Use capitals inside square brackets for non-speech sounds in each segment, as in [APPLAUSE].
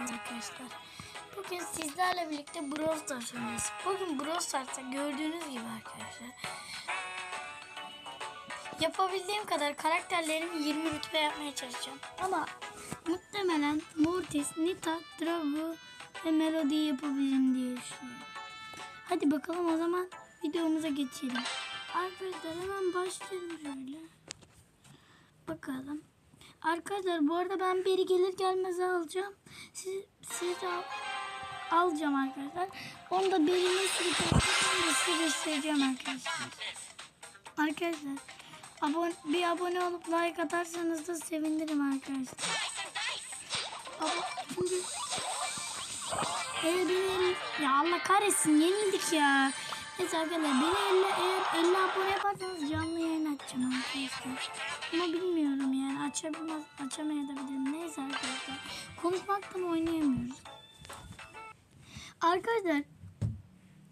arkadaşlar. Bugün sizlerle birlikte Brawl Stars oynayacağız. Bugün Brawl Stars'ta gördüğünüz gibi arkadaşlar. Yapabildiğim kadar karakterlerimi 20 rütbe yapmaya çalışacağım. Ama muhtemelen Mortis, Nita, Drago ve Melody yapabilirim diye düşünüyorum. Hadi bakalım o zaman videomuza geçelim. Arkadaşlar hemen başlayalım şöyle. Bakalım. Arkadaşlar bu arada ben beri gelir gelmez alacağım. Siz, siz al, alacağım arkadaşlar. Onu da beri nasıl size göstereceğim arkadaşlar. Arkadaşlar abone, bir abone olup like atarsanız da sevinirim arkadaşlar. Eğer beni ya Allah kahretsin yenildik ya. Neyse arkadaşlar beni 50, eğer 50 abone yaparsanız canlı yayın açacağım arkadaşlar. Ama bilmiyorum yani açabilmez, açamayabilirim. Neyse arkadaşlar. Konuşmaktan oynayamıyoruz. Arkadaşlar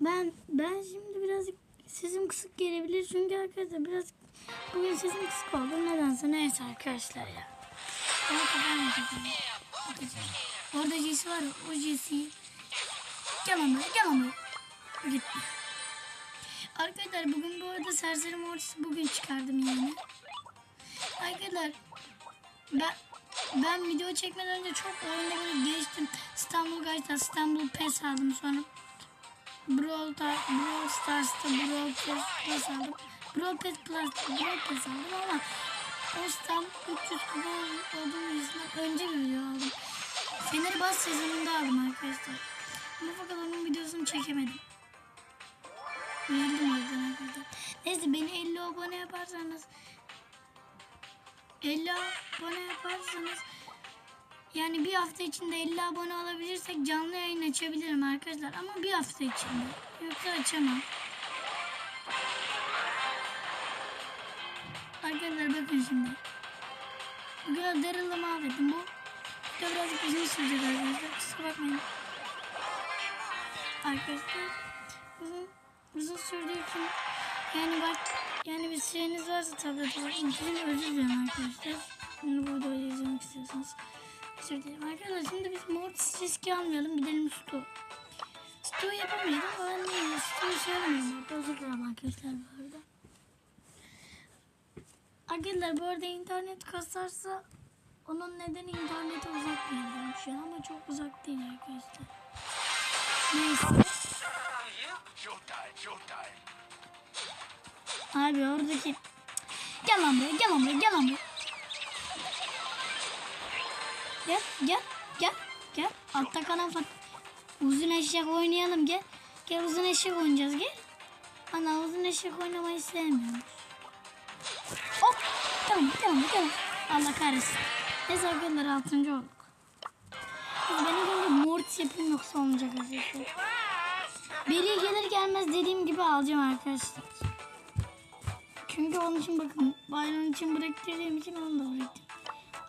ben ben şimdi birazcık sesim kısık gelebilir çünkü arkadaşlar biraz bugün sesim kısık oldu. Nedense neyse arkadaşlar ya. Ben kapanmayacağım. Orada Jesse var o Jesse'yi gel buraya gel buraya. Gitti. Arkadaşlar bugün bu arada Serseri Mortis'i bugün çıkardım yani. Arkadaşlar ben ben video çekmeden önce çok oyunda böyle geçtim. İstanbul Guys'ta İstanbul PES aldım sonra Brawl, Ta- Brawl Stars'ta Brawl PES Plus aldım. Brawl PES Plus'ta Brawl PES aldım ama o İstanbul 300 kupa olduğu yüzünden önce bir video aldım. Fenerbahçe sezonunda aldım arkadaşlar. Ama fakat onun videosunu çekemedim. Üzüldüm o yüzden arkadaşlar. Neyse beni 50 abone yaparsanız 50 abone yaparsanız yani bir hafta içinde 50 abone olabilirsek canlı yayın açabilirim arkadaşlar ama bir hafta içinde yoksa açamam. Arkadaşlar bakın şimdi. Bugün o Daryl'ı mahvettim. Bu da birazcık uzun sürecek arkadaşlar. Kusura bakmayın. Arkadaşlar uzun, uzun sürdüğü için yani bak yani bir şeyiniz varsa tablete bakın. Sizin özür dilerim arkadaşlar. Bunu burada izlemek istiyorsanız. Özür dilerim arkadaşlar. Şimdi biz Mortis riski almayalım. Gidelim Stu. Stu yapamayalım. Ben niye? Stu'yu söylemeyin. Özür dilerim arkadaşlar bu arada. Arkadaşlar bu arada internet kasarsa onun nedeni internete uzak yerdeyim şu an ama çok uzak değil arkadaşlar. Neyse. Abi oradaki... Gel lan buraya, gel lan buraya, gel lan buraya. Gel, gel, gel, gel. Altta kalan fat... Uzun eşek oynayalım gel. Gel uzun eşek oynayacağız gel. Ana uzun eşek oynamayı sevmiyorum. Hop! Tamam, tamam, tamam. Allah kahretsin. Neyse arkadaşlar altıncı olduk. Biz benim böyle mortis yapayım yoksa olmayacak arkadaşlar. Beri gelir gelmez dediğim gibi alacağım arkadaşlar. Çünkü onun için bakın bayram için bıraktırdığım için onu da bıraktım.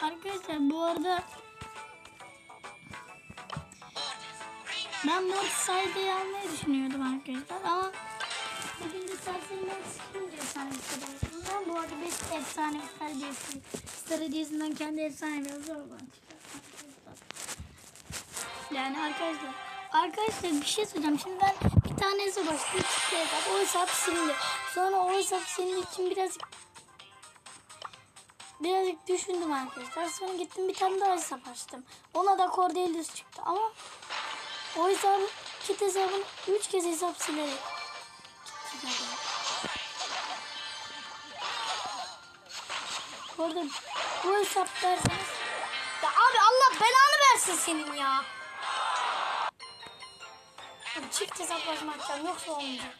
Arkadaşlar bu arada ben Mortis sayfayı almayı düşünüyordum arkadaşlar ama bugün de serseri Mortis çıkınca efsanesi. Ben bu arada 5 efsane hediyesi. Star hediyesinden kendi efsane biraz zor Yani arkadaşlar Arkadaşlar bir şey söyleyeceğim. Şimdi ben bir tane hesap açtım. iki hesap. O hesap silindi. Sonra o hesap silindi için birazcık birazcık düşündüm arkadaşlar. Sonra gittim bir tane daha hesap açtım. Ona da Cordelius çıktı ama o hesabı kit hesabını 3 kez hesap silerek gitti. Bu arada bu hesap derseniz ya abi Allah belanı versin senin ya. Çift hesaplaşma atacağım yoksa olmayacak.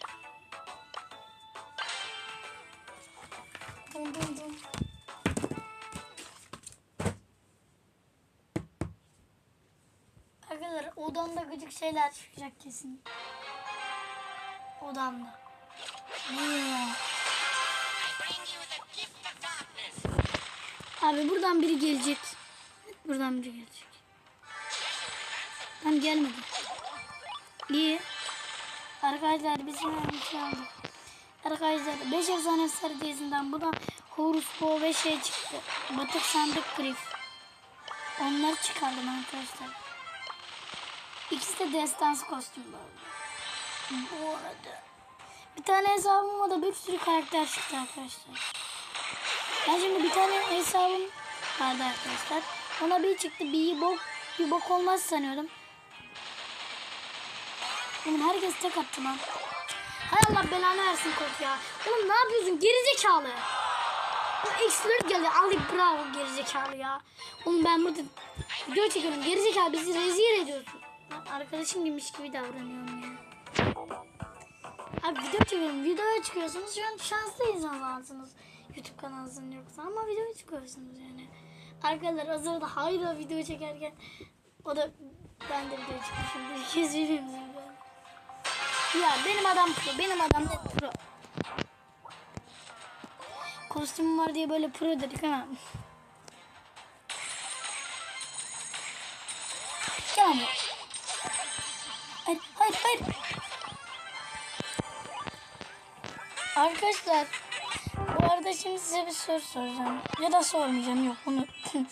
Dın dın dın. Arkadaşlar odamda gıcık şeyler çıkacak kesin. Odamda. Ya? Abi buradan biri gelecek. Buradan biri gelecek. Ben gelmedi. İyi. Arkadaşlar biz bir şey aldık. Arkadaşlar 5 efsane serisinden bu da Horus Bo ve şey çıktı. Batık sandık grif. Onları çıkardım arkadaşlar. İkisi de destansı kostüm bu. Bu arada. Bir tane hesabıma da bir sürü karakter çıktı arkadaşlar. Ben şimdi bir tane hesabım vardı arkadaşlar. Ona bir çıktı bir bok bir bok olmaz sanıyordum. Oğlum herkes tek attı lan. Hay Allah belanı versin kod ya. Oğlum ne yapıyorsun gerizekalı. O X-Lord geldi. Ali bravo gerizekalı ya. Oğlum ben burada video çekiyorum. Gerizekalı bizi rezil ediyorsun. Arkadaşım gibiymiş gibi davranıyorum ya. Abi video çekiyorum. Videoya çıkıyorsunuz. Şu an şanslı insanlarsınız. YouTube kanalınızın yoksa ama videoya çıkıyorsunuz yani. Arkadaşlar o sırada hayra video çekerken o da ben de video çıkmışım. Bir kez birbirimizi Ya benim adam pro. Benim adam net pro. Kostümüm var diye böyle pro dedik ama. Ama. Hayır, hayır, hayır. Arkadaşlar bu arada şimdi size bir soru soracağım. Ya da sormayacağım yok bunu. [LAUGHS]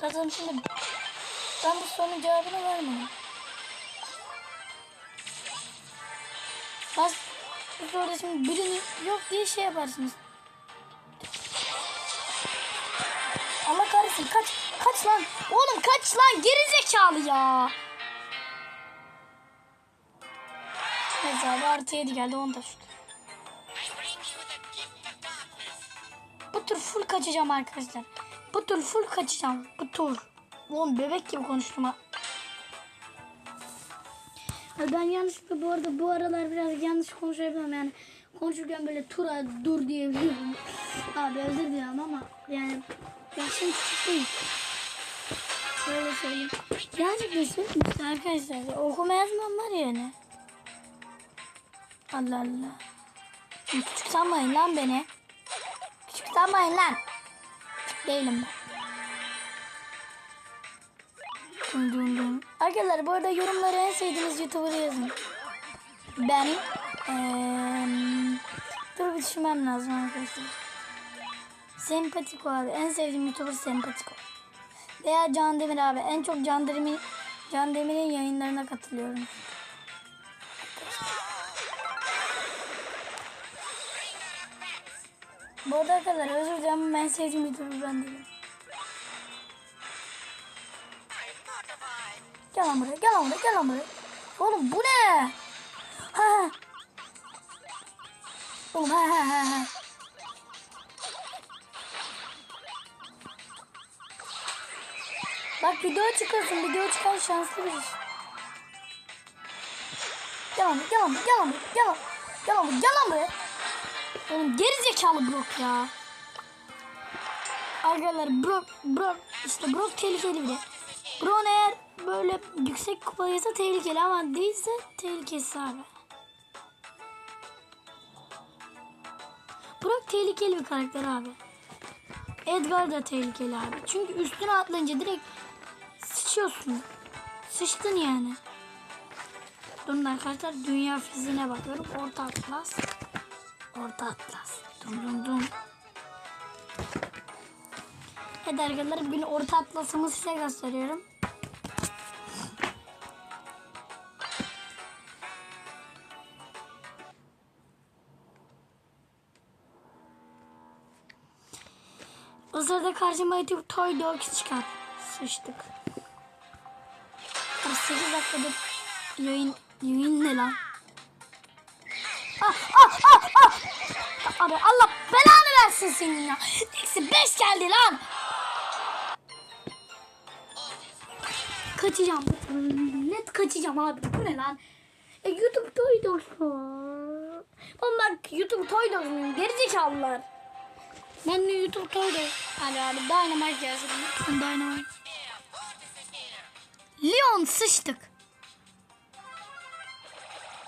Zaten şimdi ben bu sorunun cevabını vermedim. Bu soruda şimdi birini yok diye şey yaparsınız. Allah kahretsin kaç kaç lan oğlum kaç lan geri zekalı ya. Neyse abi artı 7 geldi 10 da şut. Bu tur full kaçacağım arkadaşlar. Bu tur full kaçacağım. Bu tur. Oğlum bebek gibi konuştum ha. Ben yanlışlıkla bu arada bu aralar biraz yanlış konuşabiliyorum yani. Konuşurken böyle tura dur diyebiliyorum. Abi özür dilerim ama yani yaşım küçük değil. Şöyle söyleyeyim. Gerçekten söyleyeyim arkadaşlar. Okuma yazmam var yani. Allah Allah. Küçük sanmayın lan beni. Küçük sanmayın lan. Küçük değilim ben. Dun dun dun. Arkadaşlar bu arada yorumlara en sevdiğiniz YouTuber'ı yazın. Benim eee dur bir düşünmem lazım arkadaşlar. Sempatiko abi. En sevdiğim YouTuber Sempatiko. Veya Can Demir abi. En çok Can Demir'in Can Demir'in yayınlarına katılıyorum. Bu arada arkadaşlar özür dilerim ama en sevdiğim YouTuber ben değilim. Gel lan buraya, gel lan buraya, gel lan buraya. Oğlum bu ne? Ha. Oğlum ha ha ha ha. Bak video çıkıyorsun, video çıkan şanslı biriz. Gel lan gel lan gel lan gel lan Gel lan gel lan buraya. Oğlum geri Brock ya. Arkadaşlar Brock, Brock, işte Brock tehlikeli biri. Brock eğer böyle yüksek kupalıysa tehlikeli ama değilse tehlikesiz abi. Brock tehlikeli bir karakter abi. Edgar da tehlikeli abi. Çünkü üstüne atlayınca direkt sıçıyorsun. Sıçtın yani. Durun arkadaşlar dünya fiziğine bakıyorum. Orta atlas. Orta atlas. Dum dum dum. Evet arkadaşlar bugün orta atlasımı size gösteriyorum. O sırada karşıma YouTube Toy Dogs çıkar. Sıçtık. Abi 8 dakikadır yayın, yayın ne lan? Ah ah ah ah! Abi Allah belanı versin senin ya. Eksi 5 geldi lan. Kaçacağım. Net kaçacağım abi. Bu ne lan? E, YouTube Toy Dogs var. Oğlum YouTube Toy Dogs muyum? Gerizekalılar. Ben de YouTube Toy Dogs. Hadi abi Dynamite. Ben Dynamite. Leon sıçtık.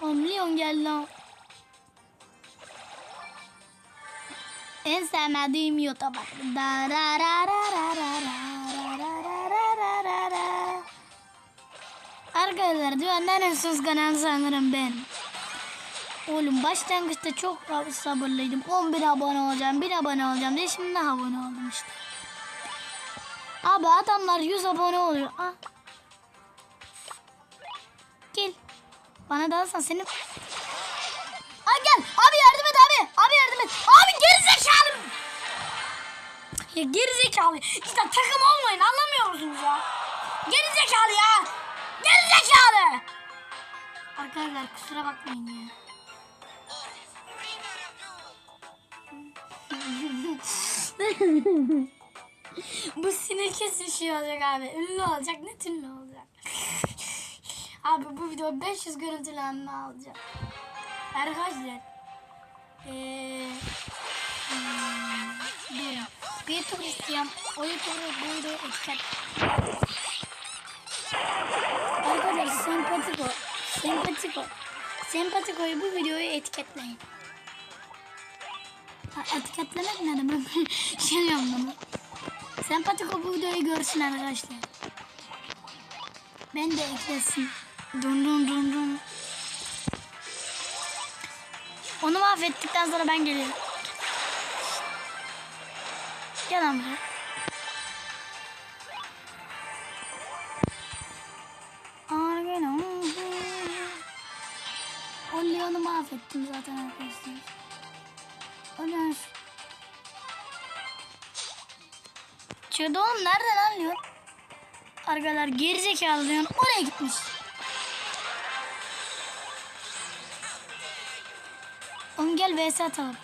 Oğlum Leon geldi lan. En sevmediğim YouTuber. Da ra ra ra ra ra ra. Arkadaşlar dünyanın en sus kanalı sanırım ben. Oğlum başlangıçta çok sabırlıydım. 11 abone olacağım, 1 abone olacağım diye şimdi abone oldum işte. Abi adamlar 100 abone oluyor. Ah. Bana dalsan seni... Ay gel. Abi yardım et abi. Abi yardım et. Abi gerizekalı. Ya gerizekalı. İşte takım olmayın anlamıyor musunuz ya? Gerizekalı ya. Gerizekalı. Arkadaşlar kusura bakmayın ya. [LAUGHS] Bu sinir kesin şey olacak abi. Ünlü olacak. Net ünlü olacak. [LAUGHS] abi bu video 500 görüntülenme alacak. Arkadaşlar. Eee... Hmm. Bir tur istiyorum. O YouTube'u bu videoyu etiket. Arkadaşlar sempatiko. Sempatiko. Sempatiko'yu bu videoyu etiketleyin. Etiketlemek ne demek? şey yapmadım. Sempatiko bu videoyu görsün arkadaşlar. Ben de eklesin. Dun dun dun dun. Onu mahvettikten sonra ben gelirim. Gel. Argana. O Leon'u mahvettim zaten arkadaşlar. Şu- Çıktı oğlum nerede lan Leon? Arkadaşlar gerizekalı Leon oraya gitmiş. Oğlum gel vs atalım.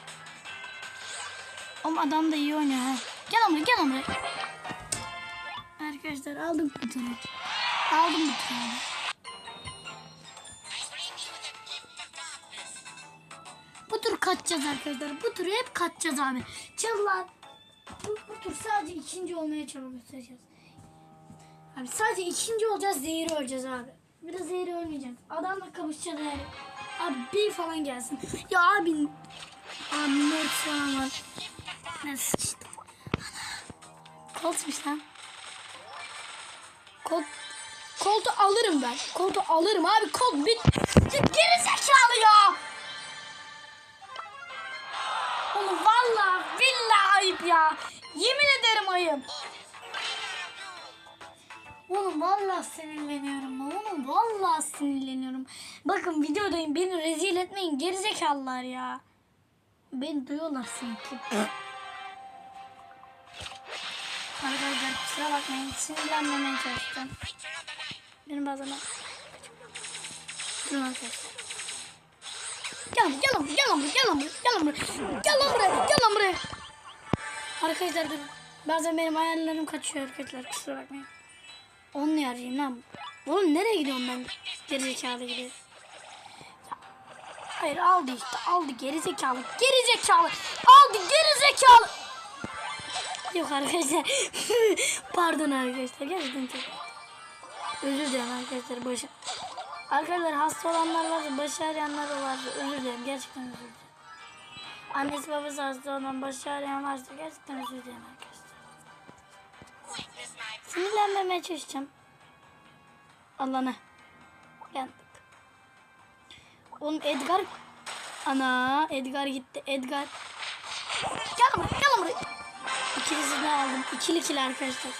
Oğlum adam da iyi oynuyor ha. Gel buraya gel buraya. Arkadaşlar aldım bu turu. Aldım bu kaçacağız arkadaşlar. Bu turu hep kaçacağız abi. Çal lan. Bu, bu tur sadece ikinci olmaya göstereceğiz. Abi sadece ikinci olacağız, zehir öleceğiz abi. Biraz zehir ölmeyeceğiz. Adamla kapışacağız yani. Abi bir falan gelsin. Ya abi... Abi mort falan var. Ne sıçtım. Koltmuş lan. Kolt... Koltu alırım ben. Koltu alırım abi. Kolt bit... Geri zekalı ya. Ya. Yemin ederim ayıp. Oğlum vallahi sinirleniyorum. Oğlum vallahi sinirleniyorum. Bakın videodayım. Beni rezil etmeyin. Gerizekalılar ya. Beni duyuyorlar sanki. Arkadaşlar kusura bakmayın. Sinirlenmemeye çalıştım. Benim bazen... Durun arkadaşlar. Gel lan gel buraya gel buraya gel buraya gel buraya gel buraya. Arkadaşlar durun. Bazen benim hayallerim kaçıyor arkadaşlar kusura bakmayın. Onu ne arayayım lan? Oğlum nereye gidiyorum ben? Gerizekalı. Ya, Hayır aldı işte aldı gerizekalı gerizekalı aldı gerizekalı. Yok arkadaşlar. [LAUGHS] Pardon arkadaşlar gerçekten çok. Özür dilerim arkadaşlar başı. Arkadaşlar hasta olanlar varsa başı ağrıyanlar varsa özür dilerim gerçekten özür dilerim. Annesi babası hasta olan başı ağrıyan varsa gerçekten özür dilerim arkadaşlar. Sinirlenmemeye çalışacağım. Allah'ına. Yandık. Oğlum Edgar. Ana Edgar gitti. Edgar. Gel buraya. Gel buraya. İkilisini aldım. İkili ikili arkadaşlar.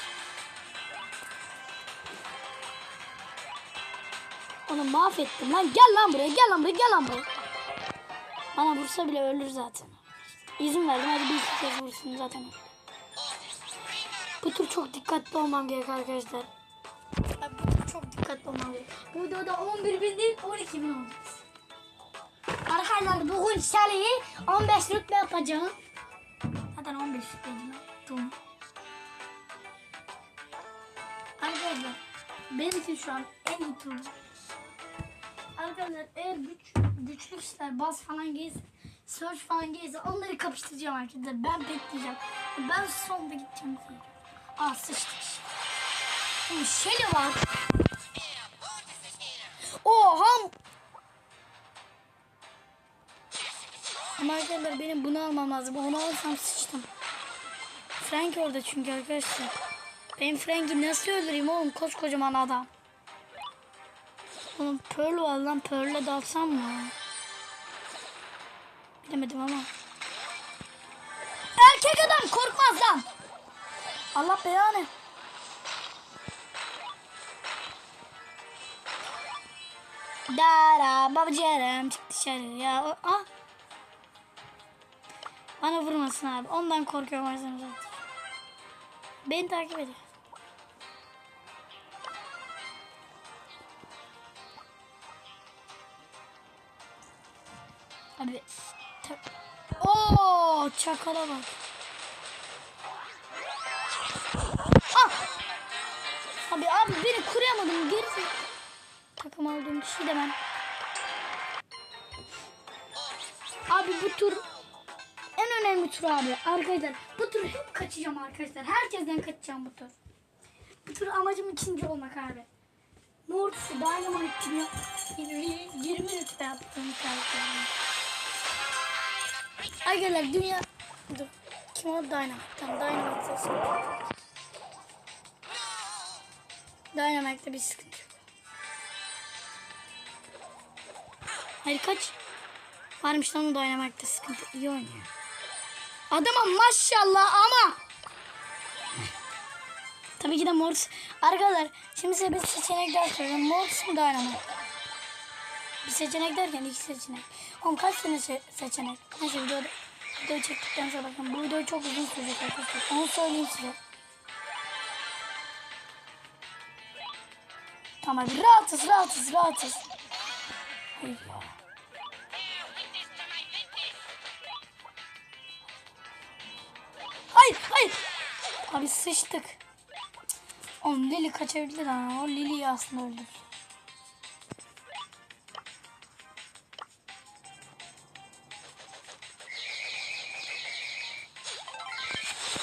Onu mahvettim lan. Gel lan buraya. Gel lan buraya. Gel lan buraya. Bana vursa bile ölür zaten. İzin verdim. Hadi bir kez vursun zaten. Bu tur çok dikkatli olmam gerek arkadaşlar. Bu tur çok dikkatli olmam gerek. Bu videoda 11 bin değil 12 bin olacağız. Arkadaşlar bugün Salih'i 15 rütbe yapacağım. Zaten 15 rütbeydi lan. Arkadaşlar benim için şu an en iyi tur. Arkadaşlar eğer güç, güçlü kişiler bas falan gelirse Search falan gelirse onları kapıştıracağım arkadaşlar. Ben bekleyeceğim. Ben sonda gideceğim. Aa sıçtık. Oğlum Shelly var. Oha. Ama arkadaşlar benim bunu almam lazım. Onu alırsam sıçtım. Frank orada çünkü arkadaşlar. Ben Frank'i nasıl öldüreyim oğlum koskocaman adam. Oğlum Pearl var lan Pearl'le dalsam mı? Bilemedim ama. Erkek adam korkmaz lan. Allah belanı. Dara babacığım çık dışarı ya. Ah. Bana vurmasın abi. Ondan korkuyorum o yüzden zaten. Beni takip ediyor. Abi. Oo, çakala bak. Ah! Abi abi beni kuramadım gerisi. Takım aldığım kişi de ben. Abi bu tur en önemli tur abi. Arkadaşlar bu tur hep kaçacağım arkadaşlar. Herkesten kaçacağım bu tur. Bu tur amacım ikinci olmak abi. Mortis'i Dynamite gibi 20, 20 rütbe yaptığım karakterim. Arkadaşlar dünya... Dur. Kim o? Dynamite. Tamam Dynamite seçtim. Dynamite'de bir sıkıntı yok. Hayır kaç? Varmış lan o Dynamite'de sıkıntı. İyi oynuyor. Adama maşallah ama. Tabii ki de Mortis. Arkadaşlar şimdi size bir seçenekler söyleyeyim. Mortis mi Dynamite? Bir seçenek derken iki seçenek. Oğlum kaç tane se- seçenek? Neyse videoda, videoyu çektikten sonra bakın. Bu video çok uzun sürecek arkadaşlar. Onu söyleyeyim size. Tamam abi rahatız rahatız rahatız. Hayır. Hayır hayır. Abi sıçtık. Oğlum Lili kaçabilir ha. O Lili'yi aslında öldür.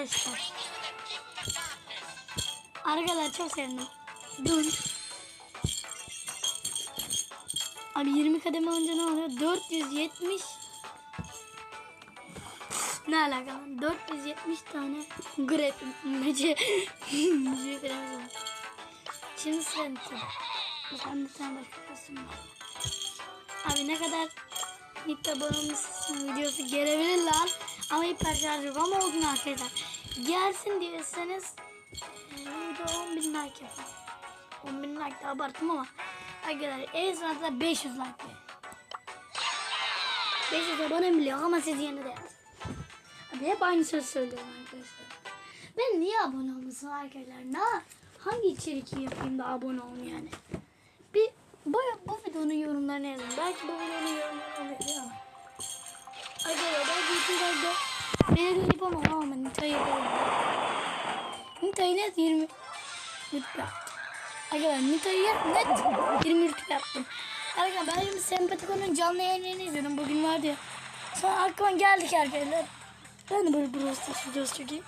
Arkadaşlar. Arkadaşlar çok sevdim. Dün. Abi 20 kademe önce ne oluyor? 470 ne alaka lan? 470 tane grep mece mece var. Şimdi sen Ben bir tane. Abi ne kadar Nita bağımlısısın videosu gelebilirler. Ama hiper şarj yok ama o gün arkadaşlar. Gelsin diyorsanız e, video 10 bin like yapın. 10 bin like de abarttım ama arkadaşlar en sonunda 500 like be. 500 abone biliyor ama siz yine de yazın. Abi hep aynı söz söylüyorum arkadaşlar. Ben niye abone olmasın arkadaşlar? Ne, hangi içerik yapayım da abone olun yani? Bir bu, bu videonun yorumlarını yazın. Belki bu videonun yorumlarını ama. Arkadaşlar ben YouTube'da beni de yapamam ama Nita'yı yapamam. Nita'yı net 20 rütbe yaptım. Arkadaşlar Nita'yı net 20 rütbe yaptım. Arkadaşlar ben şimdi Sempatiko'nun canlı yayınlarını izliyordum. Bugün vardı ya. Sonra aklıma geldik arkadaşlar. Ben de böyle Brawl Stars videosu çekeyim.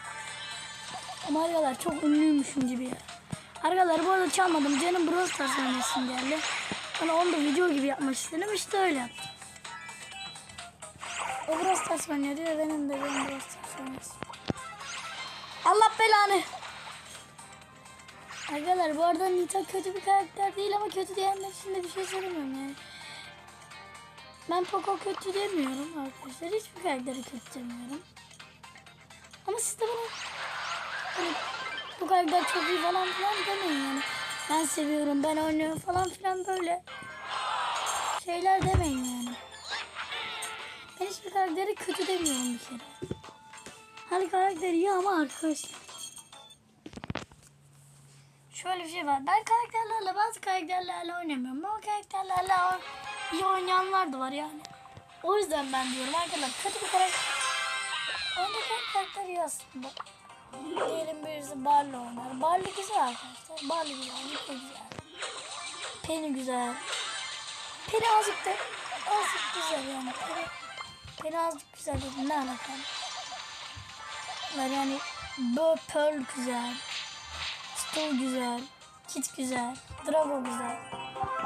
Ama arkadaşlar çok ünlüymüşüm gibi ya. Arkadaşlar bu arada çalmadım. Canım Brawl Stars geldi. Bana onu da video gibi yapmak istedim. İşte öyle yaptım. O Brawl Stars oynuyor diyor. Benim de benim Brawl Stars oynasın. Allah belanı. Arkadaşlar bu arada Nita kötü bir karakter değil ama kötü diyenler için de bir şey söylemiyorum yani. Ben Poco kötü demiyorum arkadaşlar. Hiçbir karakteri kötü demiyorum. Ama siz de bana hani, bu karakter çok iyi falan filan demeyin yani. Ben seviyorum, ben oynuyorum falan filan böyle şeyler demeyin yani. Hiçbir karakteri kötü demiyorum bir kere. Her karakter iyi ama arkadaşlar. Şöyle bir şey var. Ben karakterlerle bazı karakterlerle oynamıyorum. Ama karakterlerle iyi oynayanlar da var yani. O yüzden ben diyorum arkadaşlar kötü bir karakter. Oynadığım karakter iyi aslında. Diyelim birisi Barley oynar. Barley güzel arkadaşlar. Barley güzel. Nico güzel. Penny güzel. Penny azıcık da azıcık güzel yani. Penny, Penny azıcık güzel dedim. Ne alakam? Var yani Bo Pearl güzel. Stu güzel. Kit güzel. Drago güzel.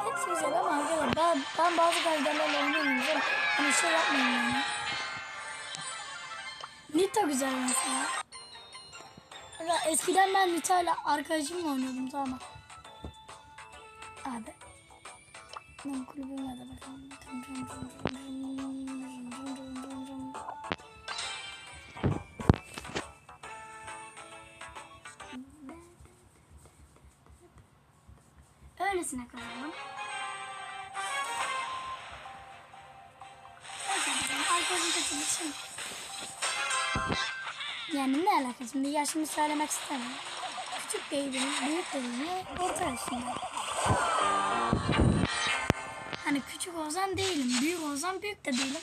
Hepsi güzel ama arkadaşlar ben, ben bazı karakterlerle oynamıyorum. Sonra hani şey yapmayayım yani. Nita güzel mesela. Ya eskiden ben Nita ile arkadaşımla oynuyordum tamam. Abi. Ben kulübüme de bakalım. Öylesine kazandım. Yani ne alakası? Şimdi yaşımı söylemek istemiyorum. Küçük değilim, büyük değilim, orta yaşındayım. Hani küçük olsam değilim, büyük olsam büyük de değilim.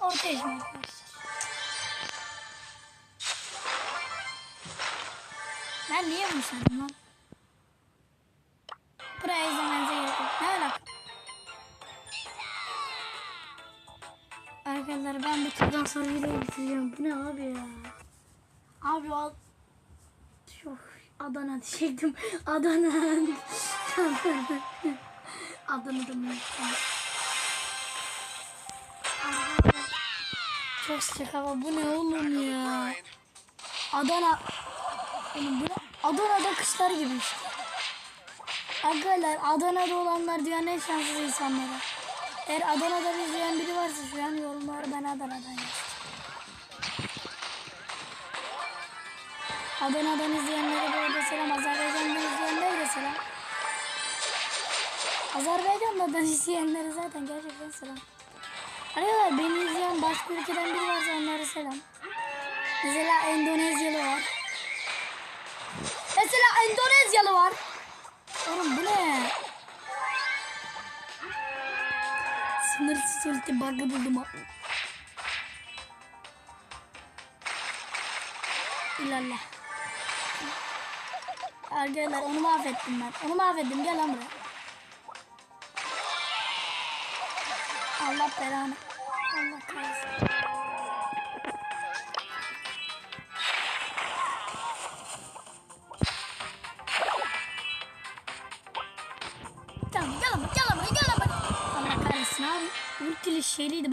Orta yaşındayım arkadaşlar. Ben niye bunu söyledim lan? Ben bu turdan sonra videoyu bitireceğim. Bu ne abi ya? Abi al. Çok Adana diyecektim. [LAUGHS] Adana. [LAUGHS] Adana'da mı? Arkadaşlar, Çok sıcak hava. Bu ne oğlum ya? Adana. Oğlum bu ne? Adana'da kışlar gibi işte. Arkadaşlar Adana'da olanlar dünyanın en şanslı insanları. Eğer Adana'dan izleyen biri varsa şu an yorumlara ben Adana'dan yazdım. Adana'dan izleyenlere arada selam. Azerbaycan'dan izleyenlere de selam. Azerbaycan'dan [LAUGHS] izleyenlere zaten gerçekten selam. Arkadaşlar beni izleyen başka ülkeden biri varsa onlara selam. Mesela Endonezyalı var. Mesela Endonezyalı var. Oğlum bu ne? Sınırsız ulti bug'ı buldum. İlallah. Arkadaşlar onu mahvettim ben. Onu mahvettim. Gel lan buraya. Allah belanı. Allah kahretsin.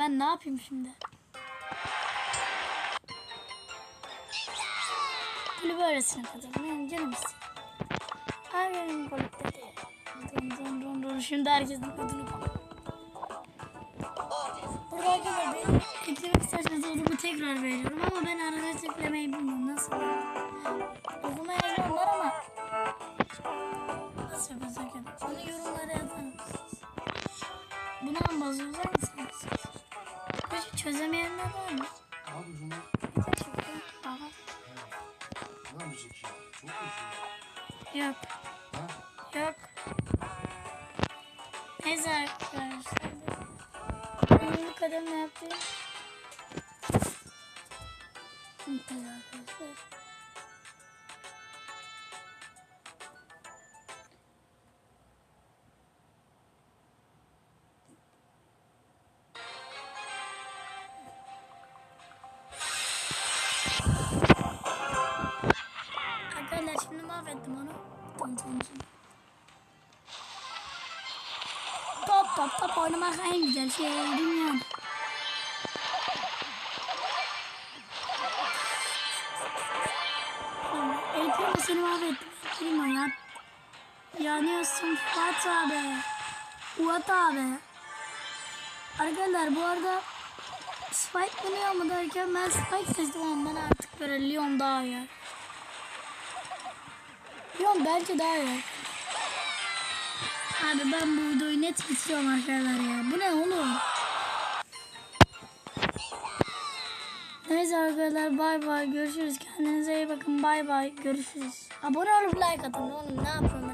Ben ne yapayım şimdi? Kulübü öylesine katalım yani canım istedim. Her yerim kulüp dedi. Dun dun dun. Şimdi herkesin kodunu bak. Burada arkadaşlar benim eklemek isterseniz odumu tekrar veriyorum ama ben arada tıklamayı bilmiyorum nasıl Okuma var ama Nasıl yapacağız arkadaşlar? Onu yorumlara yazar mısınız? Buna mı basıyoruz çözemeyenler var mı? Abi bunu Gerçekten. Aha. ne müzik ya? Çok uzun. Yok. Ha? Yok. Neyse arkadaşlar. Ben bu kadar ne? Tabii arkadaşlar. Arkadaşlar Top top oynamak en güzel şey dünyada. El Primo seni mahvettim. El Primo ya. Yanıyorsun Fuat abi. Fuat abi. Arkadaşlar bu arada Spike mi Leon mu derken ben Spike seçtim ondan artık böyle Leon daha iyi. Leon bence daha iyi. Abi ben bu videoyu net bitiriyorum arkadaşlar ya. Bu ne oğlum? Neyse arkadaşlar bay bay görüşürüz. Kendinize iyi bakın bay bay görüşürüz. Abone olup like atın oğlum ne yapıyorum ben?